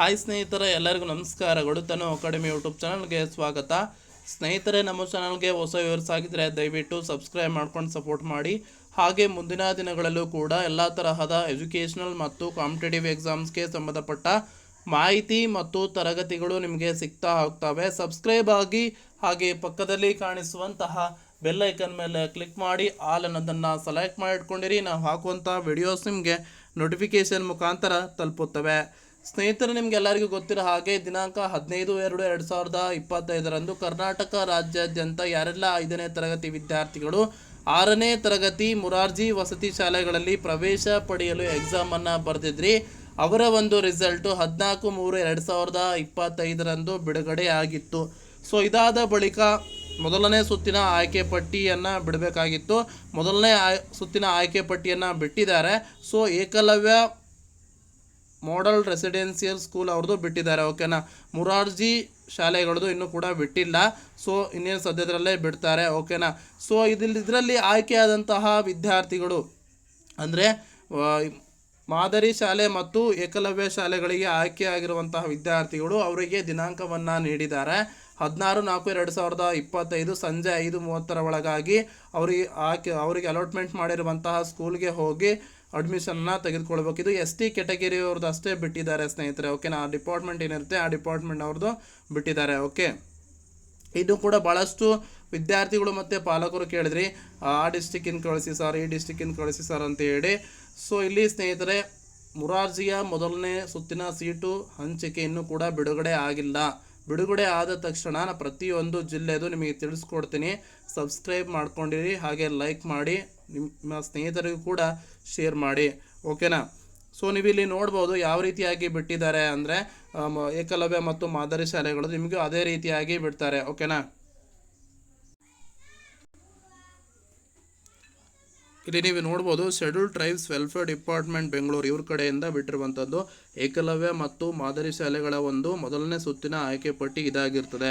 Hi ಸ್ನೇಹಿತರೆ, ಎಲ್ಲರಿಗೂ ನಮಸ್ಕಾರಗಳು ತನು ಅಕಾಡೆಮಿ ಯೂಟ್ಯೂಬ್ ಚಾನಲ್ಗೆ ಸ್ವಾಗತ. ಸ್ನೇಹಿತರೆ, ನಮ್ಮ ಚಾನಲ್ಗೆ ಹೊಸ ವ್ಯೂವರ್ಸ್ ಆಗಿದ್ದರೆ ದಯವಿಟ್ಟು ಸಬ್ಸ್ಕ್ರೈಬ್ ಮಾಡ್ಕೊಂಡು ಸಪೋರ್ಟ್ ಮಾಡಿ. ಹಾಗೆ ಮುಂದಿನ ದಿನಗಳಲ್ಲೂ ಕೂಡ ಎಲ್ಲ ತರಹದ ಎಜುಕೇಷನಲ್ ಮತ್ತು ಕಾಂಪಿಟೇಟಿವ್ ಎಕ್ಸಾಮ್ಸ್ಗೆ ಸಂಬಂಧಪಟ್ಟ ಮಾಹಿತಿ ಮತ್ತು ತರಗತಿಗಳು ನಿಮಗೆ ಸಿಗ್ತಾ ಹೋಗ್ತವೆ. ಸಬ್ಸ್ಕ್ರೈಬ್ ಆಗಿ ಹಾಗೆ ಪಕ್ಕದಲ್ಲಿ ಕಾಣಿಸುವಂತಹ ಬೆಲ್ ಐಕನ್ ಮೇಲೆ ಕ್ಲಿಕ್ ಮಾಡಿ ಆಲ್ ಅನ್ನೋದನ್ನು ಸೆಲೆಕ್ಟ್ ಮಾಡಿಟ್ಕೊಂಡಿರಿ. ನಾವು ಹಾಕುವಂಥ ವಿಡಿಯೋಸ್ ನಿಮಗೆ ನೋಟಿಫಿಕೇಶನ್ ಮುಖಾಂತರ ತಲುಪುತ್ತವೆ. ಸ್ನೇಹಿತರೆ, ನಿಮಗೆಲ್ಲರಿಗೂ ಗೊತ್ತಿರೋ ಹಾಗೆ ದಿನಾಂಕ ಹದಿನೈದು, ಎರಡು ಎರಡು ಸಾವಿರದ ಇಪ್ಪತ್ತೈದರಂದು ಕರ್ನಾಟಕ ರಾಜ್ಯಾದ್ಯಂತ ಯಾರೆಲ್ಲ ಐದನೇ ತರಗತಿ ವಿದ್ಯಾರ್ಥಿಗಳು, ಆರನೇ ತರಗತಿ ಮುರಾರ್ಜಿ ವಸತಿ ಶಾಲೆಗಳಲ್ಲಿ ಪ್ರವೇಶ ಪಡೆಯಲು ಎಕ್ಸಾಮನ್ನು ಬರೆದಿದ್ರಿ, ಅವರ ಒಂದು ರಿಸಲ್ಟು ಹದಿನಾಲ್ಕು, ಮೂರು, ಎರಡು ಸಾವಿರದ ಇಪ್ಪತ್ತೈದರಂದು ಬಿಡುಗಡೆ ಆಗಿತ್ತು. ಸೊ ಇದಾದ ಬಳಿಕ ಮೊದಲನೇ ಸುತ್ತಿನ ಆಯ್ಕೆ ಪಟ್ಟಿಯನ್ನು ಬಿಡಬೇಕಾಗಿತ್ತು. ಮೊದಲನೇ ಆಯ್ ಸುತ್ತಿನ ಆಯ್ಕೆ ಪಟ್ಟಿಯನ್ನು ಬಿಟ್ಟಿದ್ದಾರೆ. So Ekalavya model residential school ಅವ್ರದ್ದು ಬಿಟ್ಟಿದ್ದಾರೆ ಓಕೆನಾ ಮುರಾರ್ಜಿ ಶಾಲೆಗಳದ್ದು ಇನ್ನೂ ಕೂಡ ಬಿಟ್ಟಿಲ್ಲ. ಸೊ ಇನ್ನೇನು ಸದ್ಯದರಲ್ಲೇ ಬಿಡ್ತಾರೆ ಓಕೆನಾ ಸೊ ಇದಿಲ್, ಇದರಲ್ಲಿ ಆಯ್ಕೆಯಾದಂತಹ ವಿದ್ಯಾರ್ಥಿಗಳು ಅಂದರೆ ಮಾದರಿ ಶಾಲೆ ಮತ್ತು ಏಕಲವ್ಯ ಶಾಲೆಗಳಿಗೆ ಆಯ್ಕೆಯಾಗಿರುವಂತಹ ವಿದ್ಯಾರ್ಥಿಗಳು ಅವರಿಗೆ ದಿನಾಂಕವನ್ನು ನೀಡಿದ್ದಾರೆ. ಹದಿನಾರು ನಾಲ್ಕು ಎರಡು ಸಾವಿರದ ಇಪ್ಪತ್ತೈದು ಸಂಜೆ ಐದು ಮೂವತ್ತರ ಒಳಗಾಗಿ ಅವರಿಗೆ ಆಕೆ, ಅವರಿಗೆ ಅಲಾಟ್ಮೆಂಟ್ ಮಾಡಿರುವಂತಹ ಸ್ಕೂಲ್ಗೆ ಹೋಗಿ ಅಡ್ಮಿಷನ್ನ ತೆಗೆದುಕೊಳ್ಬೇಕು. ಇದು ಎಸ್ ಟಿ ಕೆಟಗರಿಯವ್ರದ್ದು ಅಷ್ಟೇ ಬಿಟ್ಟಿದ್ದಾರೆ ಸ್ನೇಹಿತರೆ ಓಕೆನಾ ಆ ಡಿಪಾರ್ಟ್ಮೆಂಟ್ ಏನಿರುತ್ತೆ ಆ ಡಿಪಾರ್ಟ್ಮೆಂಟ್ ಅವ್ರದ್ದು ಬಿಟ್ಟಿದ್ದಾರೆ ಓಕೆ ಇದು ಕೂಡ ಭಾಳಷ್ಟು ವಿದ್ಯಾರ್ಥಿಗಳು ಮತ್ತು ಪಾಲಕರು ಕೇಳಿದ್ರಿ. ಆ ಡಿಸ್ಟಿಕ್ಕಿನ ಕಳಿಸಿ ಸರ್ ಈ ಡಿಸ್ಟಿಕ್ಕಿನ ಕಳಿಸಿ ಸರ್ ಅಂತ ಹೇಳಿ. ಸೊ ಇಲ್ಲಿ ಸ್ನೇಹಿತರೆ, ಮುರಾರ್ಜಿಯ ಮೊದಲನೇ ಸುತ್ತಿನ ಸೀಟು ಹಂಚಿಕೆ ಇನ್ನೂ ಕೂಡ ಬಿಡುಗಡೆ ಆಗಿಲ್ಲ. ಬಿಡುಗಡೆ ಆದ ತಕ್ಷಣ ನಾನು ಪ್ರತಿಯೊಂದು ಜಿಲ್ಲೆದು ನಿಮಗೆ ತಿಳಿಸ್ಕೊಡ್ತೀನಿ. ಸಬ್ಸ್ಕ್ರೈಬ್ ಮಾಡ್ಕೊಂಡಿರಿ, ಹಾಗೆ ಲೈಕ್ ಮಾಡಿ ನಿಮ್ಮ ಸ್ನೇಹಿತರಿಗೂ ಕೂಡ ಶೇರ್ ಮಾಡಿ ಓಕೆನಾ ಸೊ ನೀವು ಇಲ್ಲಿ ನೋಡ್ಬೋದು ಯಾವ ರೀತಿಯಾಗಿ ಬಿಟ್ಟಿದ್ದಾರೆ ಅಂದರೆ ಏಕಲವ್ಯ ಮತ್ತು ಮಾದರಿ ಶಾಲೆಗಳು ನಿಮಗೂ ಅದೇ ರೀತಿಯಾಗಿ ಬಿಡ್ತಾರೆ ಓಕೆನಾ ಇಲ್ಲಿ ನೀವು ನೋಡ್ಬೋದು schedule tribes welfare department Bengaluru ಇವ್ರ ಕಡೆಯಿಂದ ಬಿಟ್ಟಿರುವಂಥದ್ದು ಏಕಲವ್ಯ ಮತ್ತು ಮಾದರಿ ಶಾಲೆಗಳ ಒಂದು ಮೊದಲನೇ ಸುತ್ತಿನ ಆಯ್ಕೆ ಪಟ್ಟಿ ಇದಾಗಿರ್ತದೆ.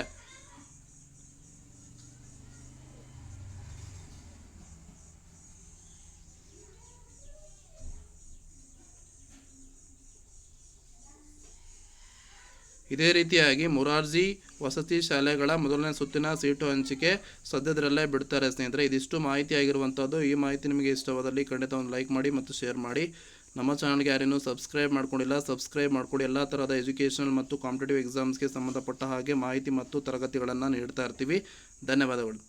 ಇದೇ ರೀತಿಯಾಗಿ ಮುರಾರ್ಜಿ ವಸತಿ ಶಾಲೆಗಳ ಮೊದಲನೇ ಸುತ್ತಿನ ಸೀಟು ಹಂಚಿಕೆ ಸದ್ಯದರಲ್ಲೇ ಬಿಡ್ತಾರೆ ಸ್ನೇಹಿತರೆ. ಇದಿಷ್ಟು ಮಾಹಿತಿ ಆಗಿರುವಂಥದ್ದು ಈ ಮಾಹಿತಿ ನಿಮಗೆ ಇಷ್ಟವಾದಲ್ಲಿ ಖಂಡಿತ ಒಂದು ಲೈಕ್ ಮಾಡಿ ಮತ್ತು ಶೇರ್ ಮಾಡಿ. ನಮ್ಮ ಚಾನಲ್ಗೆ ಯಾರೇನೂ ಸಬ್ಸ್ಕ್ರೈಬ್ ಮಾಡ್ಕೊಂಡಿಲ್ಲ, ಸಬ್ಸ್ಕ್ರೈಬ್ ಮಾಡ್ಕೊಂಡು. ಎಲ್ಲ ಥರದ ಎಜುಕೇಷನಲ್ ಮತ್ತು ಕಾಂಪಿಟೇಟಿವ್ ಎಕ್ಸಾಮ್ಸ್ಗೆ ಸಂಬಂಧಪಟ್ಟ ಹಾಗೆ ಮಾಹಿತಿ ಮತ್ತು ತರಗತಿಗಳನ್ನು ನೀಡ್ತಾ ಇರ್ತೀವಿ. ಧನ್ಯವಾದಗಳು.